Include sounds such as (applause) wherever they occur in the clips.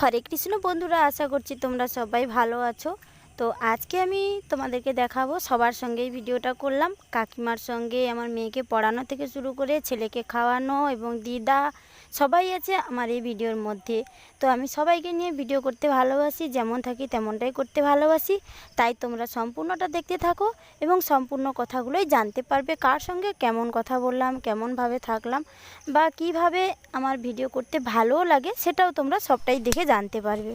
হরে কৃষ্ণ বন্ধুরা, আশা করছি তোমরা সবাই ভালো আছো। তো আজকে আমি তোমাদেরকে দেখাবো, সবার সঙ্গেই ভিডিওটা করলাম। কাকিমার সঙ্গে আমার মেয়েকে পড়ানো থেকে শুরু করে ছেলেকে খাওয়ানো এবং দিদা সবাই আছে আমার এই ভিডিওর মধ্যে। তো আমি সবাইকে নিয়ে ভিডিও করতে ভালোবাসি, যেমন থাকি তেমনটাই করতে ভালোবাসি। তাই তোমরা সম্পূর্ণটা দেখতে থাকো এবং সম্পূর্ণ কথাগুলোই জানতে পারবে, কার সঙ্গে কেমন কথা বললাম, কেমনভাবে থাকলাম বা কীভাবে আমার ভিডিও করতে ভালোও লাগে সেটাও তোমরা সবটাই দেখে জানতে পারবে।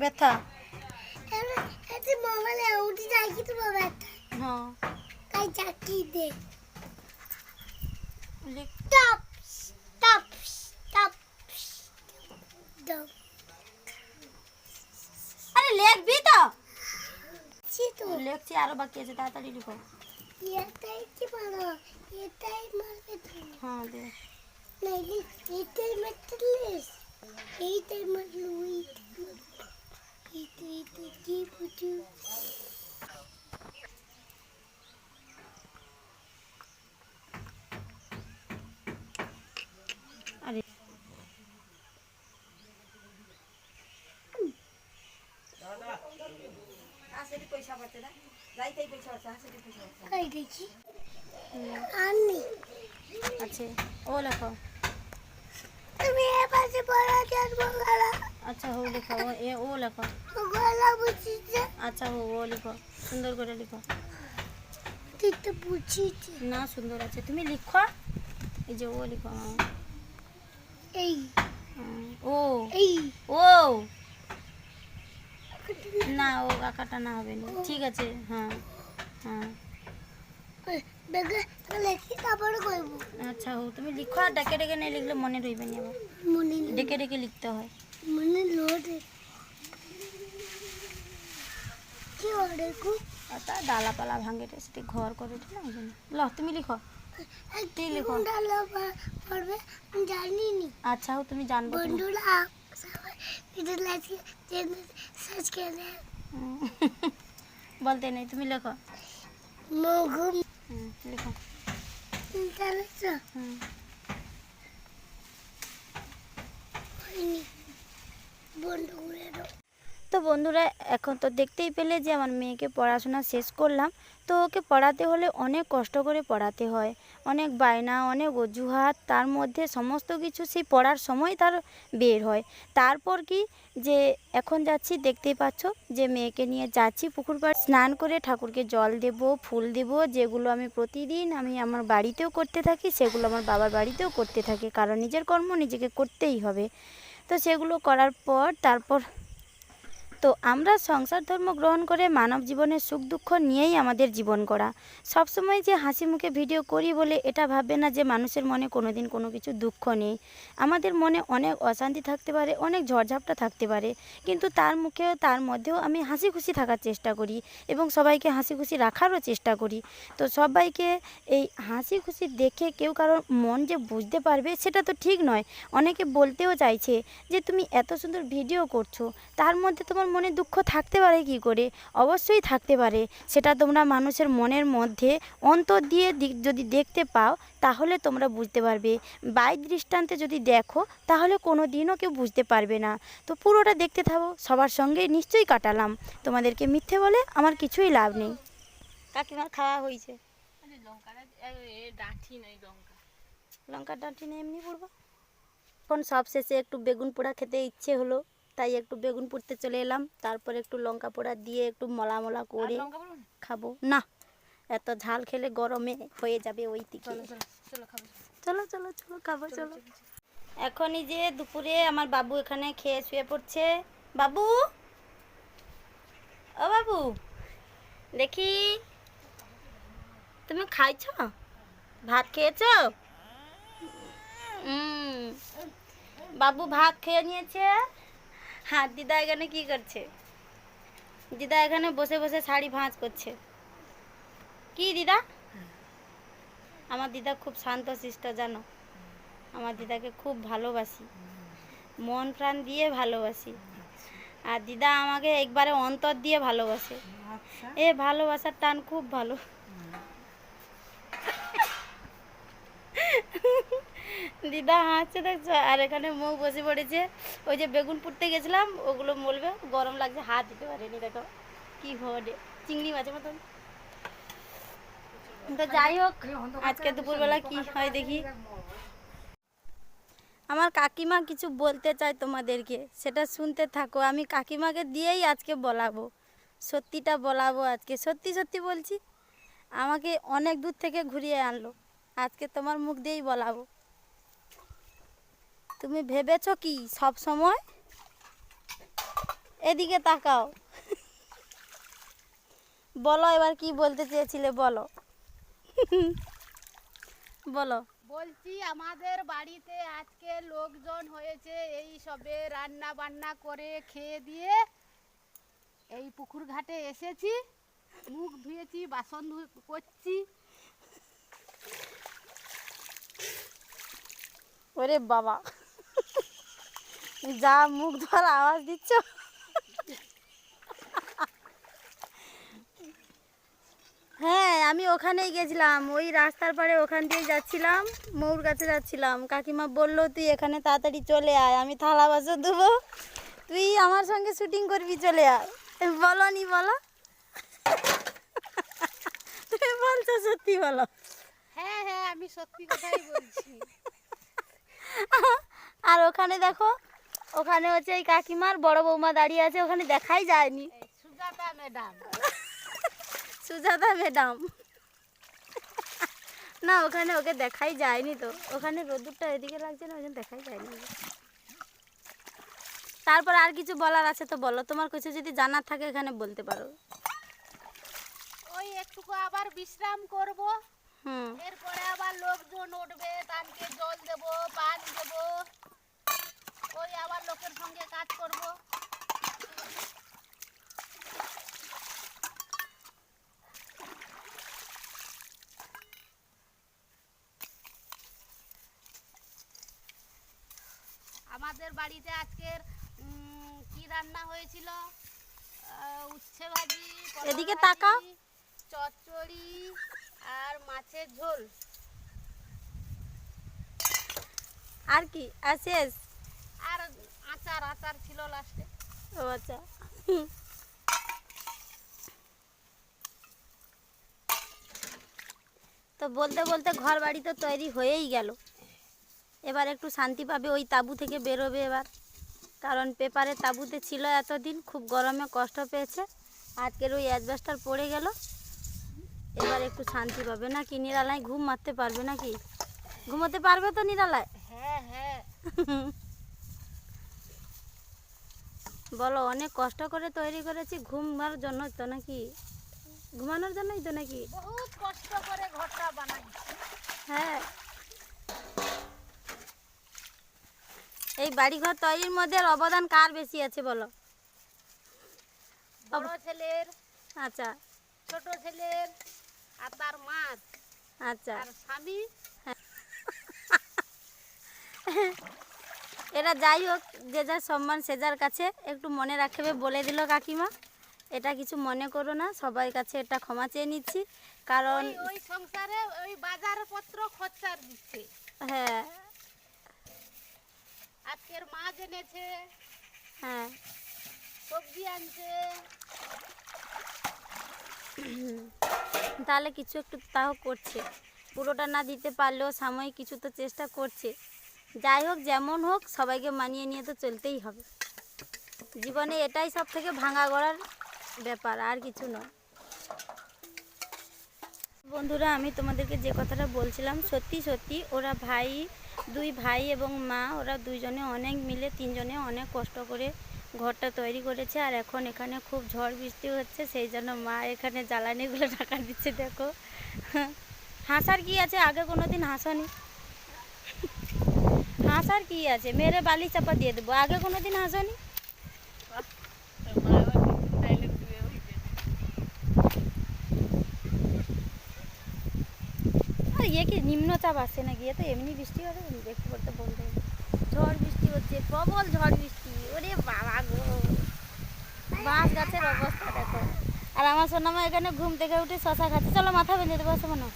ব্যথা? মোবাইলে উঠে কি তো বাবা হ্যাঁ। তাই চাকি দে। টপ টপ টপ টপ আরে লিখবি তো? তো। লিখছি আরও বাকি আছে তাড়াতাড়ি লিখো। এটাই কি বলো? এটাই মারবে তো হ্যাঁ দে। নাইলে এটাই মারলিস এইটাই মারলো এইটাই এইটাই কি বুঝু আরে। কাই দেখি আনি আছে ও লেখো। তুমি এ পাশে পড়া যাস বলা আচ্ছা হো লেখো। ও এ ও লেখো। আচ্ছা হো ও লিখো। সুন্দর করে লিখো। না সুন্দর আছে। তুমি লিখো। এই যে ও লিখো। এই। ও। এই। ও। না ও আঁকাটা না হবে না। ঠিক আছে হ্যাঁ হ্যাঁ। আচ্ছা হো তুমি লিখো আর ডেকে ডেকে নিয়ে লিখলে মনে রইবে না আবার। মনে ডেকে ডেকে লিখতে হয়। মনে লোড কি ওরে কু আর তার ডালাপালা ভাঙে রে সেটি ঘর করে দিল ওই জন্য ল তুমি লিখো তুই লিখো। ডালা পড়বে আমি জানি নি আচ্ছা হো তুমি জানব তো। বন্ধুরা সবাই ভিডিও লাইক চ্যানেল সাবস্ক্রাইব হুম। বলতে নেই তুমি লেখো মগু হুম, লিখো তাহলে তো হুম হয়নি বন্ধু করে দাও তো বন্ধুরা, এখন তো দেখতেই পেলে যে আমার মেয়েকে পড়াশোনা শেষ করলাম। তো ওকে পড়াতে হলে অনেক কষ্ট করে পড়াতে হয়। অনেক বায়না, অনেক অজুহাত, তার মধ্যে সমস্ত কিছু সেই পড়ার সময় তার বের হয়। তারপর কি যে এখন যাচ্ছি, দেখতেই পাচ্ছ যে মেয়েকে নিয়ে যাচ্ছি পুকুর পাড়। স্নান করে ঠাকুরকে জল দেব, ফুল দেব, যেগুলো আমি প্রতিদিন আমি আমার বাড়িতেও করতে থাকি, সেগুলো আমার বাবার বাড়িতেও করতে থাকি। কারণ নিজের কর্ম নিজেকে করতেই হবে। তো সেগুলো করার পর তারপর তো আমরা সংসার ধর্ম গ্রহণ করে মানব জীবনের সুখ দুঃখ নিয়েই আমাদের জীবন করা সবসময় যে হাসি মুখে ভিডিও করি বলে এটা ভাববে না যে মানুষের মনে কোনো দিন কোনো কিছু দুঃখ নেই। আমাদের মনে অনেক অশান্তি থাকতে পারে, অনেক ঝড়ঝাপটা থাকতে পারে। কিন্তু তার মুখেও, তার মধ্যেও আমি হাসি খুশি থাকার চেষ্টা করি এবং সবাইকে হাসি খুশি রাখারও চেষ্টা করি। তো সবাইকে এই হাসি খুশি দেখে কেউ কারোর মন যে বুঝতে পারবে সেটা তো ঠিক নয়। অনেকে বলতেও চাইছে যে, তুমি এত সুন্দর ভিডিও করছ, তার মধ্যে তোমার মনে দুঃখ থাকতে পারে কি করে? অবশ্যই থাকতে পারে। সেটা তোমরা মানুষের মনের মধ্যে অন্তর দিয়ে যদি দেখতে পাও তাহলে তোমরা বুঝতে পারবে। বাই দৃষ্টান্তে যদি দেখো তাহলে কোনো দিনও কেউ বুঝতে পারবে না। তো পুরোটা দেখতে থাকো সবার সঙ্গে নিশ্চয়ই কাটালাম। তোমাদেরকে মিথ্যে বলে আমার কিছুই লাভ নেই। কাকিমার খাওয়া হয়েছে। লঙ্কার ডাঁটি নিয়ে এমনি পড়ব? এখন সব শেষে একটু বেগুন পোড়া খেতে ইচ্ছে হলো। তাই একটু বেগুন পুড়তে চলে এলাম। তারপর একটু লঙ্কা পোড়া দিয়ে একটু মলা মলা করে খাব। না এত ঝাল খেলে গরমে হয়ে যাবে ওই দিকে। চলো চলো চলো খাব চলো। এখনই যে দুপুরে আমার বাবু এখানে খেয়ে শুয়ে পড়ছে। বাবু? ও বাবু দেখি। তুমি খাইছ? ভাত খেয়েছো? হুম। বাবু ভাত খেয়ে নিয়েছে। হ্যাঁ দিদা এখানে কি করছে? দিদা এখানে বসে বসে শাড়ি ভাঁজ করছে। কি দিদা? আমার দিদা খুব শান্ত শিষ্ট জানো? আমার দিদাকে খুব ভালোবাসি। মন প্রাণ দিয়ে ভালোবাসি। আর দিদা আমাকে একবারে অন্তর দিয়ে ভালোবাসে। আচ্ছা। এ ভালোবাসার টান খুব ভালো। (laughs) দিদা হাসছে দেখছ? আর এখানে মৌ বসে পড়েছে। ওই যে বেগুন পুড়তে গেছিলাম, ওগুলো বলবে গরম লাগছে, হাত দিতে পারেনি, দেখো। কি হবে চিংড়ি মাছের মতন। তো যাই হোক, আজকে দুপুরবেলা কি হয় দেখি। আমার কাকিমা কিছু বলতে চায় তোমাদেরকে, সেটা শুনতে থাকো। আমি কাকিমাকে দিয়েই আজকে বলাবো। সত্যিটা বলাবো আজকে। সত্যি সত্যি বলছি, আমাকে অনেক দূর থেকে ঘুরিয়ে আনলো। আজকে তোমার মুখ দিয়েই বলাবো। তুমি ভেবেছো কি সব সময়? এদিকে তাকাও। বলো এবার কি বলতে চেয়েছিলে বলো। বলো। বলছি আমাদের বাড়িতে আজকে লোকজন হয়েছে এই সবে রান্না বান্না করে খেয়ে দিয়ে এই পুকুর ঘাটে এসেছি মুখ ধুয়েছি বাসন করছি। ওরে বাবা। যা মুখ ধর আওয়াজ দিচ্ছ? হ্যাঁ আমি ওখানেই গেছিলাম। ওই রাস্তার পাড়ে ওখান দিয়ে যাচ্ছিলাম মৌর কাছে যাচ্ছিলাম। কাকিমা বলল তুই এখানে তাড়াতাড়ি চলে আয় আমি থালা বাসন দেবো তুই আমার সঙ্গে শুটিং করবি চলে আয়। বলো নি বলো। তুমি বলছো সত্যি বলো। হ্যাঁ হ্যাঁ আমি সত্যি কথাই বলছি। (laughs) আর ওখানে দেখো ওখানে হচ্ছে এই কাকিমার বড় বৌমা দাঁড়িয়ে আছে ওখানে দেখাই যায়নি। সুজাতা ম্যাডাম। (laughs) সুজাতা ম্যাডাম। (laughs) না ওখানে ওকে দেখাই যায়নি তো। ওখানে রোদ্দুরটা এদিকে লাগছে না জন্য দেখাই যায়নি। তারপর আর কিছু বলার আছে তো বলো তোমার কিছু যদি জানার থাকে এখানে বলতে পারো। ওই একটুকু আবার বিশ্রাম করব হুম। এরপরে আবার লোকজন উঠবে তানকে জল দেব পানি দেব। ওই আবার লোকের সঙ্গে কাজ করব। আমাদের বাড়িতে আজকের কি রান্না হয়েছিল? উচ্ছে ভাজি এদিকে তাকাও। চচ্চড়ি আর মাছের ঝোল। আর কি? শেষ? আর আচার আচার ছিল লাস্টে ও আচ্ছা। তো বলতে বলতে ঘর বাড়ি তো তৈরি হয়েই গেল। এবার একটু শান্তি পাবে ওই তাঁবু থেকে বেরোবে এবার। কারণ পেপারে তাঁবুতে ছিল এতদিন খুব গরমে কষ্ট পেয়েছে। আজকের ওই অ্যাডজাস্টার পড়ে গেল। এবার একটু শান্তি পাবে না কি নিরালায় ঘুম মারতে পারবে নাকি? ঘুমোতে পারবে তো নিরালায়? হ্যাঁ হ্যাঁ। (laughs) বলো অনেক কষ্ট করে তৈরি করেছি ঘুমার জন্য তো নাকি? ঘুমানোর জন্যই তো নাকি? বহুত কষ্ট করে ঘরটা বানাইছি। হ্যাঁ। এই বাড়িঘর তৈরির মধ্যে অবদান কার বেশি আছে বলো? বড় ছেলের আচ্ছা। ছোট ছেলের আর তার মা আচ্ছা। আর স্বামী। এরা যাই হোক যে যার সম্মান সে যার কাছে একটু মনে রাখবে বলে দিল কাকিমা। এটা কিছু মনে করো না সবার কাছে এটা ক্ষমা চেয়ে নিচ্ছি কারণ ওই ওই সংসারে ওই বাজারপত্র খরচার দিচ্ছে। হ্যাঁ। আজকের মাছ এনেছে হ্যাঁ। সবজি আনছে। তাহলে কিছু একটু তাও করছে। পুরোটা না দিতে পারলেও সাময়িক কিছু তো চেষ্টা করছে। যাই হোক, যেমন হোক, সবাইকে মানিয়ে নিয়ে তো চলতেই হবে। জীবনে এটাই সব থেকে ভাঙা গড়ার ব্যাপার, আর কিছু নয়। বন্ধুরা, আমি তোমাদেরকে যে কথাটা বলছিলাম, সত্যি সত্যি ওরা ভাই, দুই ভাই এবং মা, ওরা দুইজনে অনেক মিলে, তিনজনে অনেক কষ্ট করে ঘরটা তৈরি করেছে, আর এখন এখানে খুব ঝড় বৃষ্টি হচ্ছে, সেই জন্য মা এখানে জ্বালানিগুলো ঢাকা দিচ্ছে, দেখো। হাসার কি আছে? আগে কোনো দিন হাসানি। হাসার কি আছে? মেরে বালি চাপা দিয়ে দেবো। আগে কোনো দিন হাসানি ইয়ে কি নিম্নচাপ আসছে নাকি? এ তো এমনি বৃষ্টি হবে একটু পড়তে বলতে। ঝড় বৃষ্টি হচ্ছে, প্রবল ঝড় বৃষ্টি। ওরে বাবা গো। বাঁশ গাছের অবস্থা দেখো। আর আমার সোনামা এখানে ঘুম থেকে উঠে শশা খাচ্ছে। চলো, মাথা বেঁধে দেবো বসো মনে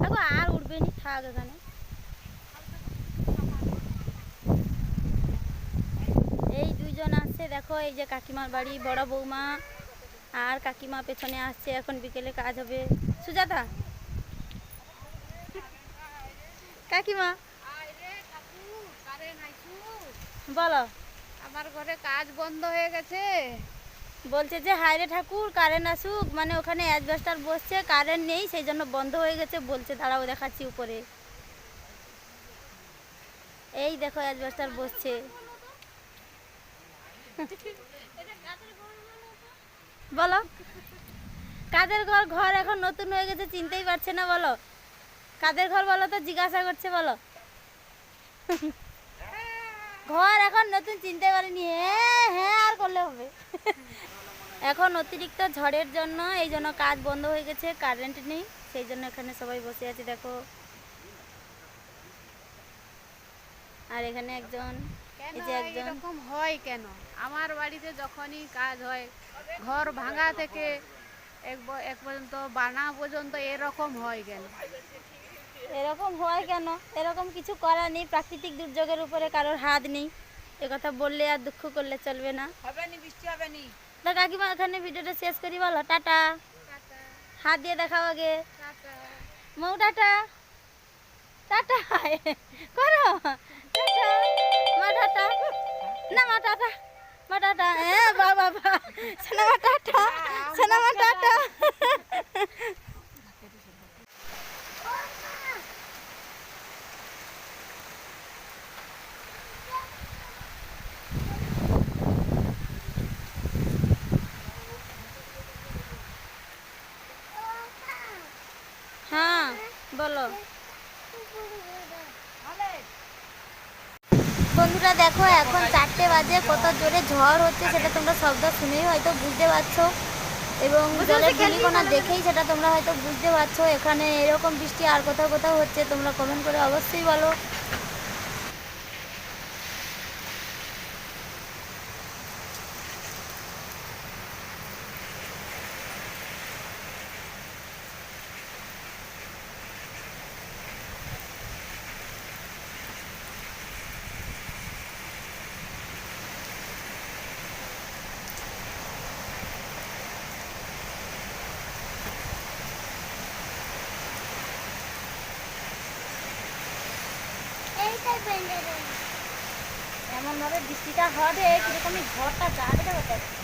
দেখো আর উঠবে নি থাক এখানে এই দুইজন আসছে দেখো এই যে কাকিমার বাড়ি বড় বৌমা আর কাকিমা পেছনে আসছে এখন বিকেলে কাজ হবে। সুজাতা? কাকিমা? বলো। আমার ঘরে কাজ বন্ধ হয়ে গেছে। বলছে যে হায়রে ঠাকুর কারেন্ট আসুক। মানে ওখানে অ্যাডজাস্টার বসছে কারেন্ট নেই সেই জন্য বন্ধ হয়ে গেছে বলছে দাঁড়াও দেখাচ্ছি উপরে। এই দেখো অ্যাডজাস্টার বসছে। বলো। কাদের ঘর ঘর এখন নতুন হয়ে গেছে চিনতেই পারছে না বলো। কাদের ঘর বলো তো জিজ্ঞাসা করছে বলো। ঘর এখন নতুন চিনতে পারিনি। হ্যাঁ হ্যাঁ আর করলে হবে। এখন অতিরিক্ত ঝড়ের জন্য এই জন্য কাজ বন্ধ হয়ে গেছে কারেন্ট নেই সেই জন্য এখানে সবাই বসে আছে দেখো। আর এখানে একজন এই যে একজন। এরকম হয় কেন? আমার বাড়িতে যখনই কাজ হয় ঘর ভাঙা থেকে এক এক পর্যন্ত বানা পর্যন্ত এরকম হয় কেন? এরকম হয় কেন? এরকম কিছু করার নেই প্রাকৃতিক দুর্যোগের উপরে কারোর হাত নেই। এ কথা বললে আর দুঃখ করলে চলবে না। হবে নি বৃষ্টি হবে নি। তো কাকিমা এখানে ভিডিওটা শেষ করি বলো। টাটা। হাত দিয়ে দেখাও আগে। মৌ টাটা। টাটা। (laughs) করো। টাটা। মা টাটা। না মা টাটা। টাটা হ্যাঁ বাবা শোনা মা টাটা শোনা টাটা হ্যাঁ বলো বন্ধুরা দেখো এখন চারটে বাজে কত জোরে ঝড় হচ্ছে সেটা তোমরা শব্দ শুনেই হয়তো বুঝতে পারছ। এবং জলের ধুলিকোনা দেখেই সেটা তোমরা হয়তো বুঝতে পারছ। এখানে এরকম বৃষ্টি আর কোথাও কোথাও হচ্ছে তোমরা কমেন্ট করে অবশ্যই বলো। এমনভাবে বৃষ্টিটা হবে কিরকমই ঝড়টা যাবে দেখো